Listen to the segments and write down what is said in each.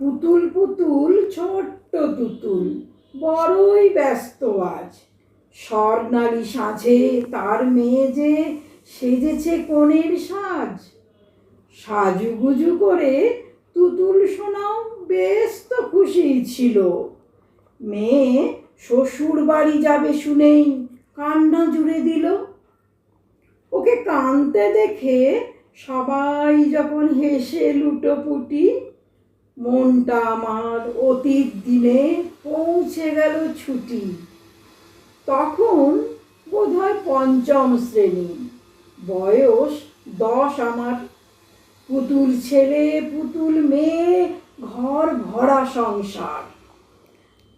পুতুল পুতুল, ছোট্ট তুতুল, বড়ই ব্যস্ত আজ। স্বর্ণালী সাজে, তার মেয়ে যে সেজেছে কনের সাজ। সাজুগুজু করে তুতুল সোনাও বেশ তো খুশি ছিল। মেয়ে শ্বশুর বাড়ি যাবে শুনেই কান্না জুড়ে দিল। ওকে কাঁদতে দেখে সবাই যখন হেসে লুটোপুটি মনটা আমার অতীত দিনে পৌঁছে গেল ছুটি। তখন বোধহয় পঞ্চম শ্রেণি। বয়স দশ আমার। পুতুল ছেলে, পুতুল মেয়ে, ঘর ভরা সংসার।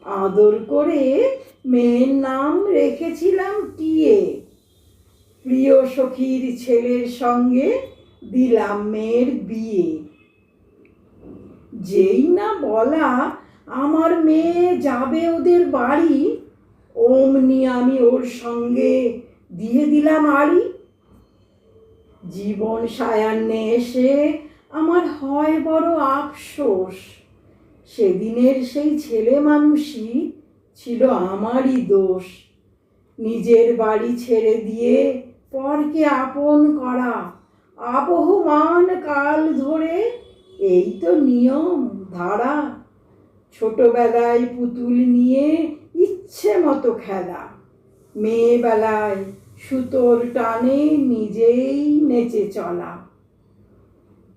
আদর করে মেয়ের নাম রেখেছিলাম টিয়ে প্রিয় সখীর ছেলের সঙ্গে দিলাম মেয়ের বিয়ে। যেই না বলা আমার মেয়ে যাবে ওদের বাড়ি, অমনি আমি ওর সঙ্গে দিয়ে দিলাম আড়ি। জীবন সায়ান্নে এসে আমার হয় বড় আফসোস। সেদিনের সেই ছেলে মানুষই ছিল আমারই দোষ। নিজের বাড়ি ছেড়ে দিয়ে পরকে আপন করা, আবহমান কাল ধরে এই তো নিয়ম, ধারা। ছোটবেলায় পুতুল নিয়ে ইচ্ছে মতো খেলা। মেয়েবেলায় সুতোর টানে নিজেই নেচে চলা।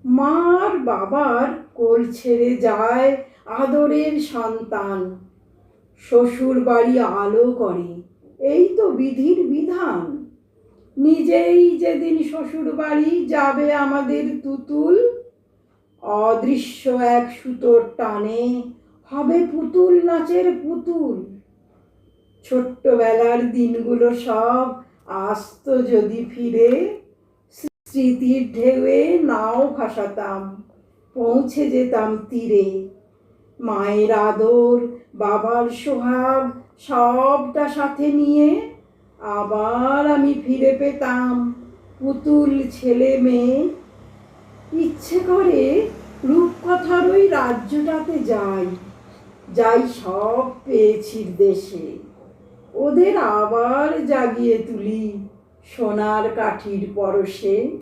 মার বাবার কোল ছেড়ে যায় আদরের সন্তান। শ্বশুর বাড়ি আলো করে, এই তো বিধির বিধান। নিজেই যেদিন শ্বশুর বাড়ি যাবে আমাদের তুতুল অদৃশ্য এক সুতোর টানে হবে পুতুল নাচের পুতুল। ছোট্টবেলার দিনগুলো সব আসতো যদি ফিরে, স্মৃতির ঢেউয়ে নাও ভাসাতাম, পৌঁছে যেতাম তীরে। মায়ের আদর, বাবার সোহাগ, সবটা সাথে নিয়ে আবার আমি ফিরে পেতাম। পুতুল, ছেলে, মেয়ে ইচ্ছে করে রূপকথার ওই রাজ্যটাতে যাই। যাই সব পেয়েছির দেশে। ওদের আবার জাগিয়ে তুলি সোনার কাঠির পরশে।